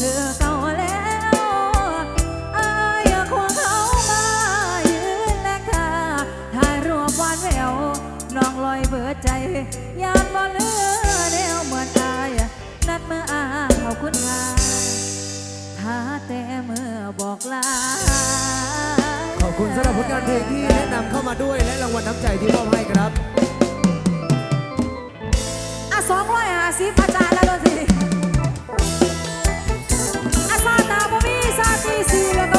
คือเก่าแล้วอายควงเขามายืนและค่ะถ่ายรวบวานแววนองลอยเบิดใจ ยานบ่เลือแเหมือนอานัดเมื่ออาเขาคุณค่าท้าแต่เมื่อบอกลาขอบคุณสำหรับผลงานเพลงที่แนะนำเข้ามาด้วยและรางวัลน้ำใจที่มอบให้ครับอะสองร้อยห้าสิบอาจาร see like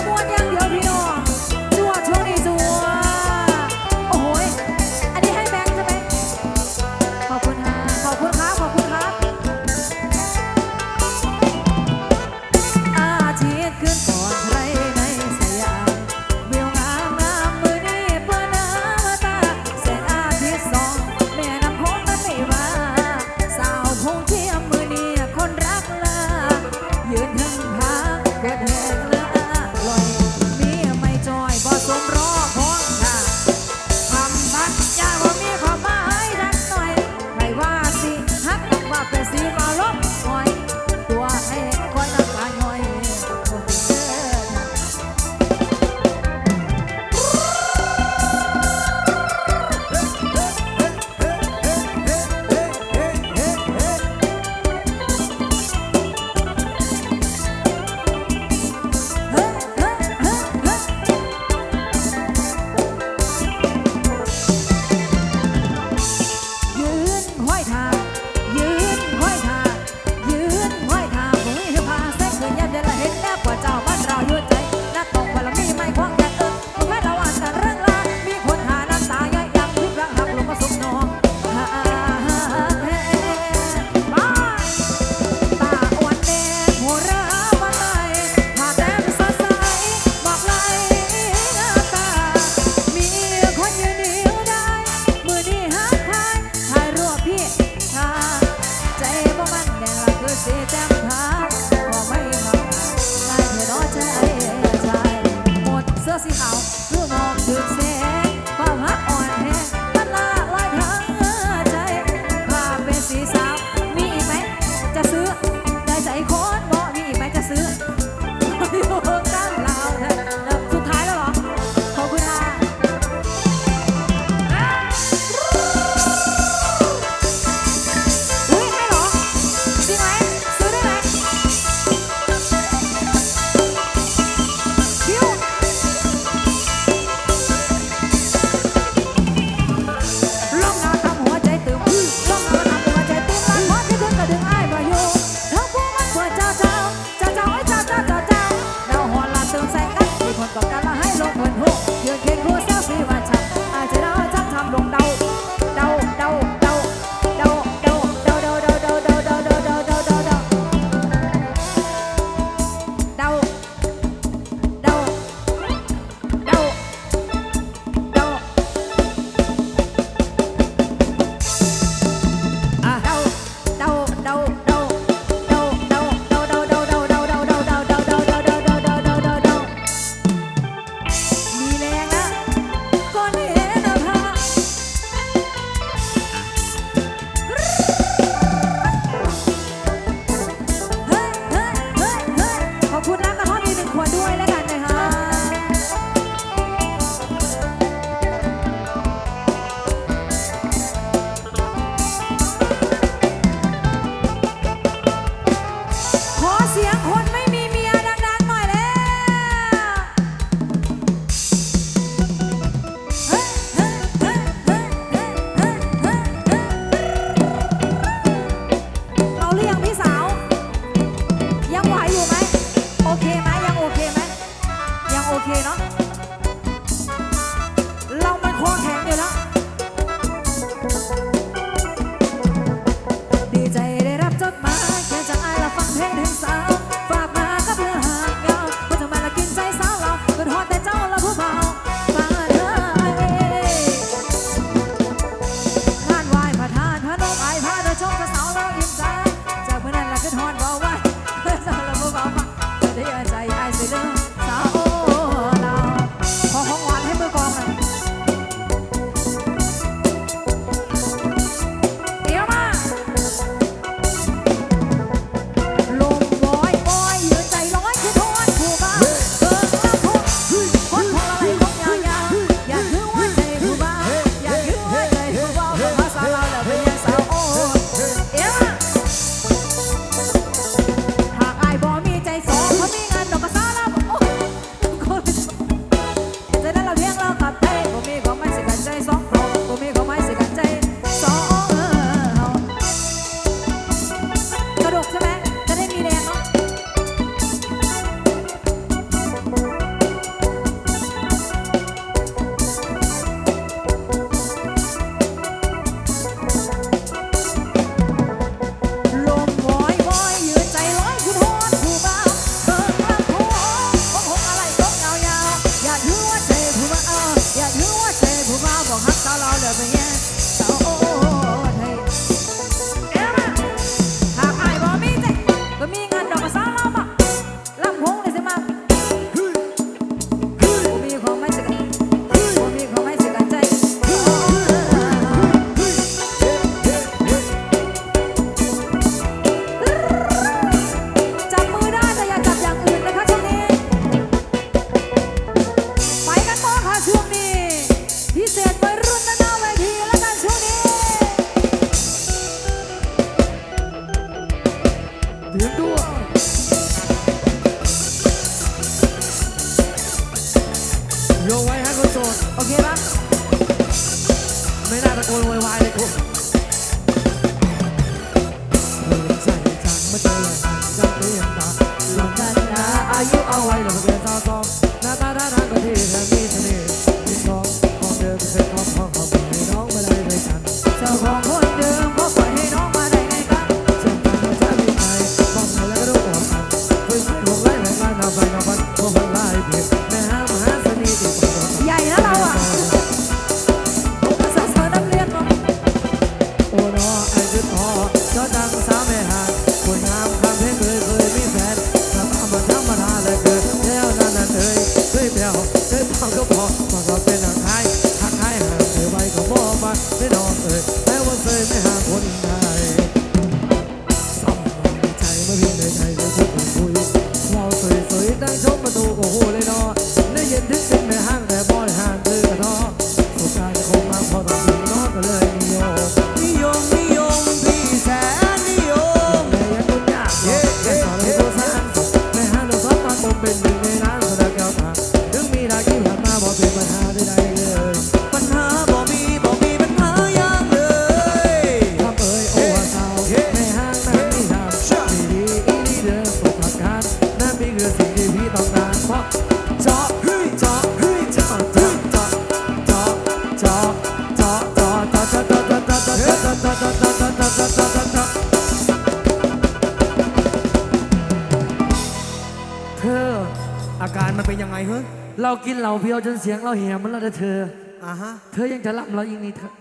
มันเป็นยังไงเฮ้ยเรากินเหล้าเพียวจนเสียงเราแหบมันแล้วนะเธอ อ่าฮะ เธอยังจะรับเราอีกนี่เธอ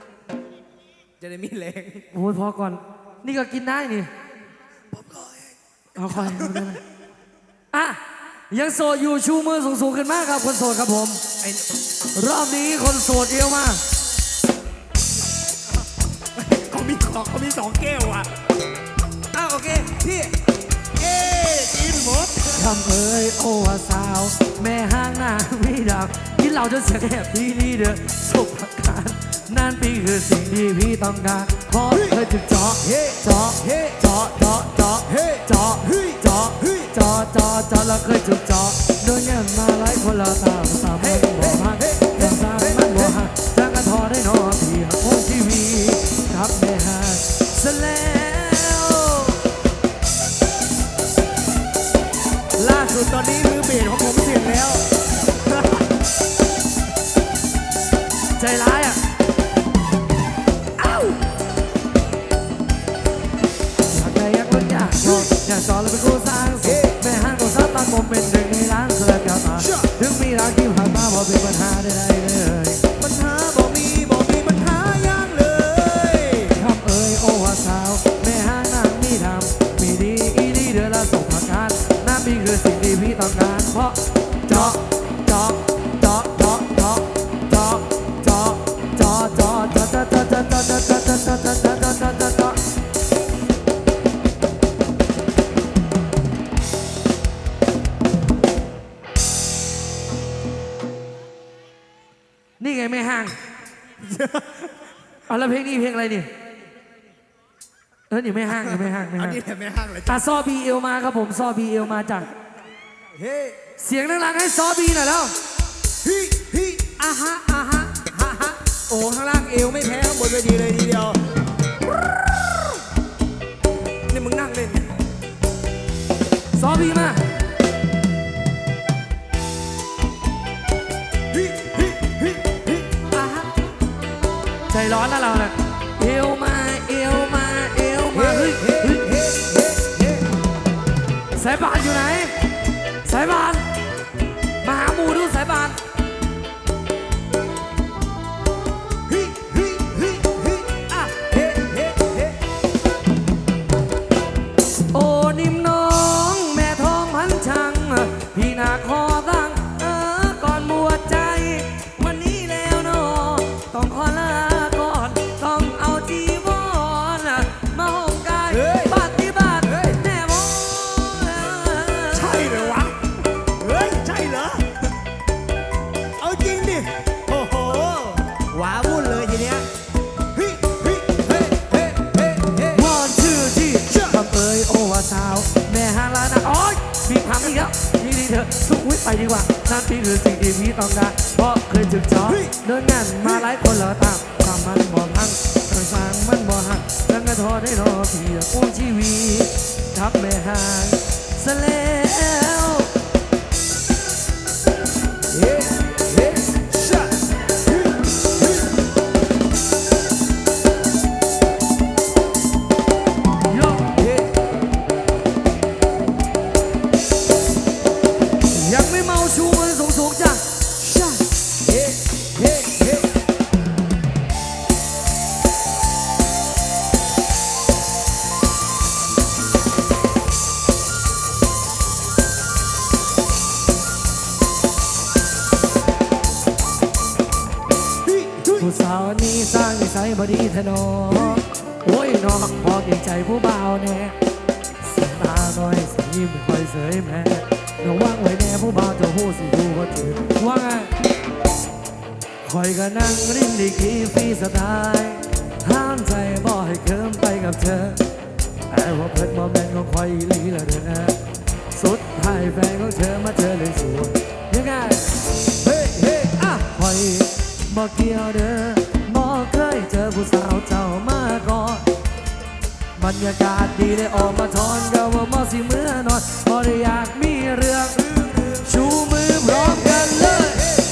จะได้มีแรงโอ้ยพอก่อน นี่ก็กินได้นี่เอาคอยดูได้ไหมอะยังโสดอยู่ชูมือสูงๆขึ้นมากครับ คนโสดครับผม ไอ้รอบนี้คนโสดเอวมาเขามีของเขามีสองแก้วอะ อ้าวโอเค พี่เอ๊ กินหมดทำเอ้ยโอ้ว่าสาว แม่ห้างหน้าไม่ดับกินเหล้าจนเสียแหบพี่นี่เด้อสุขการนั่นพี่คือสิ่งที่พี่ต้องการเพราะเคยถึงเจาะเฮ้เจาะเฮ้เจาะเจาะเจาะเฮ้เจาะเฮ้เจาะเฮ้เจาะเจาะเจาะแล้วเคยถูกเจาะโดนเงินมาหลายคนละตาสามมันบ่หักแต่สามมันบ่หักจะกระทอได้นอนพี่หักโอ้ทีวีครับแม่หักซะแล้วล่า สุดตอนนี้มือเบสของผมเสียงแล้ว ใจร้ายอะอยากได้อยากคนอยากชอบอยากสอนแล้วเป็นคู่สร้างสุขแม่ห้างของสตาร์ผมเป็นหนึ่งในร้านเสื้อกาตาถึงมีรักที่ผ่านมาพอเป็นปัญหาใดๆ ไงแม่ห้าง เอาแล้วเพลงนี้เพลงอะไรนี่เออนี่ไม่ห้างนี่ไม่ห้างไม่อันห้างนี้แหละไม่ห้างเลยอะซอบีเอลมาครับผมซอบีเอลมาจากเฮ้เสียงดังๆให้ซอบีหน่อยแล้วฮิฮิอะฮะอะฮะฮ่าฮะโอ้ข้างล่างเอวไม่แพ้ข้างบนเวทีเลยทีเดียว นี่มึงนั่งเล่นเนี่ยซอบีมา ใจร้อนแล้วเราเนี่ยเอวมาเอวมาเอวมาเฮ้ยเฮ้เฮ้เฮ้เฮ้สายบานอยู่ไหนสายบาน เหรอวะ เฮ้ย ใช่เหรอ เอาจริงดิ โอ้โหว้าวุ่นเลยทีเนี้ย ฮิฮิเฮ้เฮ้เฮ้เฮ้วอนชื่อที่คำเอ่ยโอว่าสาว แม่ฮาลานะโอ้ยมีคำอีกแล้วนี่นี่เธอสุขไว้ไปดีกว่านั่นพี่คือสิ่งที่พี่ต้องการเพราะเคยจึกจอเดินงานมาหลายคนแล้วตามทำมันบ่พังทางสร้างมันบ่หักจังกระทอได้รอพี่กู้ชีวิตทับแม่ห่างซะ แล้ว น้อยสียิ้มไม่ค่อยเสยแม่ระวังไว้แน่ผู้บ่าวจะหู้สิดูว่าถือว่าไงคอยก็นั่งริมดีกีฟรีสไตล์ห้ามใจบ่ให้เคิมไปกับเธอแต่ว่าเพิ่นบ่แม่นของคอยอีหลีละเด้อนะสุดท้ายแฟนของเธอมาเจอเลยสวยยังไงเฮ้เฮ้อะคอยบ่เกี่ยวเด้อบ่เคยเจอผู้สาวเจ้ามาก บรรยากาศดีได้ออกมาทอนก็ว่าบ่สิเมื่อนอนบ่ได้อยากมีเรื่องชูมือพร้อมกันเลย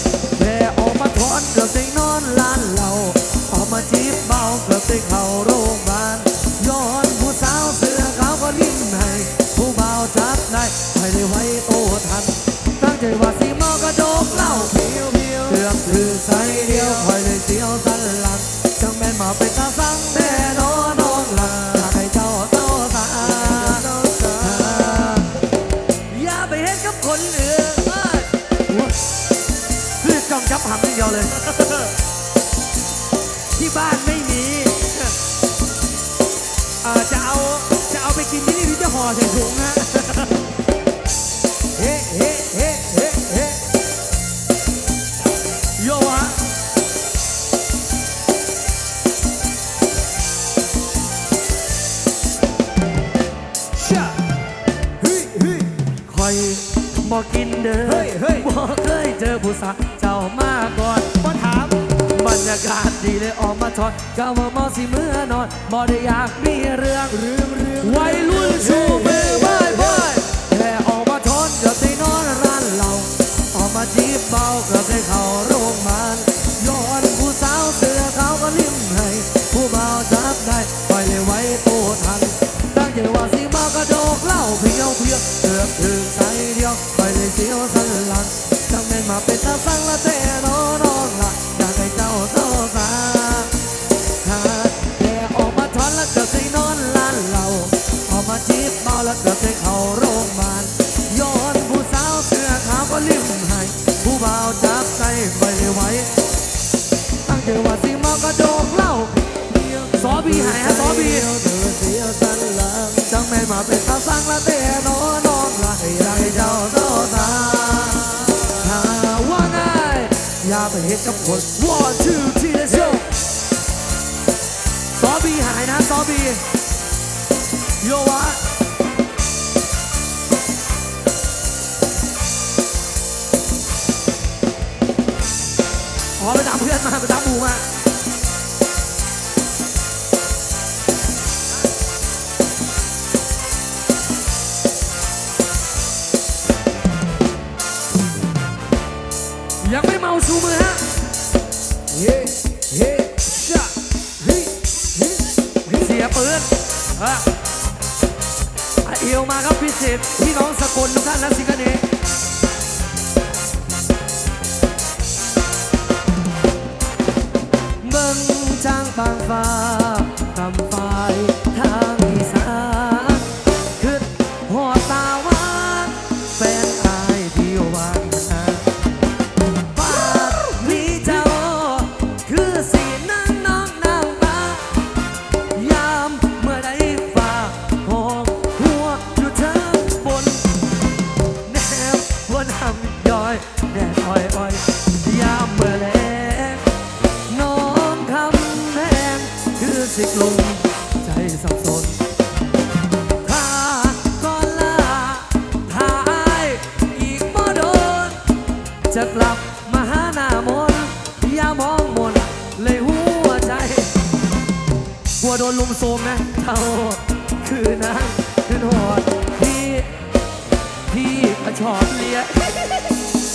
นี่ห เลยออกมาทอดก็ว่าเมอสิเมื่อนอนบ่ได้อยากมีเรื่องเรื่องเรื่องวัยรุ่นชูมือบายบายแค่ออกมาทนก็ได้นอนร้านเหล้าออกมาจีบเบาก็ได้เข้า แต่นอนนอนละให้รักให้เจ้าโตตาหาว่าไงอย่าไปเห็นกับคน one two three let's go ซอบีหายนะซอบีโยวะขอไปตามเพื่อนมาไปตามหมู่มา ยังไม่เมาชูมือฮะเฮ้เฮ้ชะเฮ้เฮ้เฮ้เสียปืนอะอะเอวมาครับพิเศษพี่น้องสกลทุกท่านและสิงคเนเบิ่งจางบางฟ้า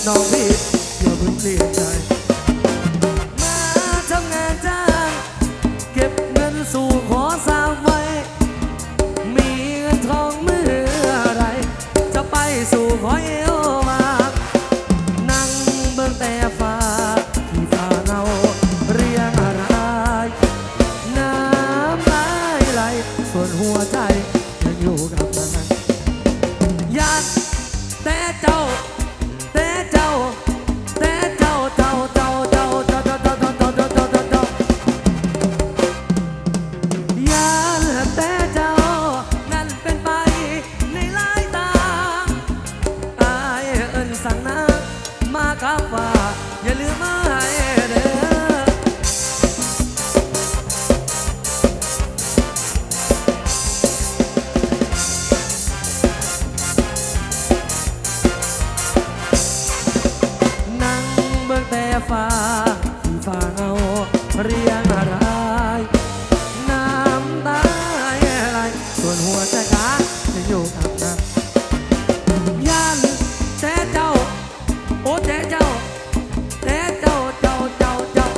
น้องพี่อย่าเพิ่งเปลี่ยนใจ มาทำงานจ้างเก็บเงินสู่ขอสาวไว้ มีเงินทองเมื่อไร จะไปสู่ขอเอวานแต่เจ้า โอ้แต่เจ้าแต่เจ้าเจ้าเจ้าเจ้า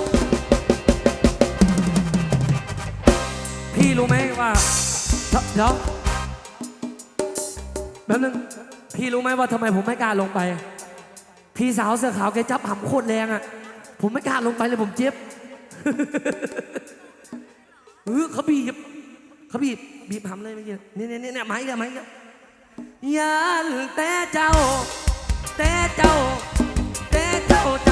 พี่รู้ไหมว่าเดี๋ยวแป๊บนึงพี่รู้ไหมว่าทำไมผมไม่กล้าลงไป พี่สาวเสื้อขาวแกจับหำโคตรแรงอะ ผมไม่กล้าลงไปเลยผมเจ็บเออเขาบีบเขาบีบบีบหำเลยเมื่อกี้เนี่ยเนี่ยเนี่ยเนี่ยไม้เนี่ยไม้เนี่ ยันแต่เจ้า แต่เจ้า แต่เจ้าเจ้าเจ้า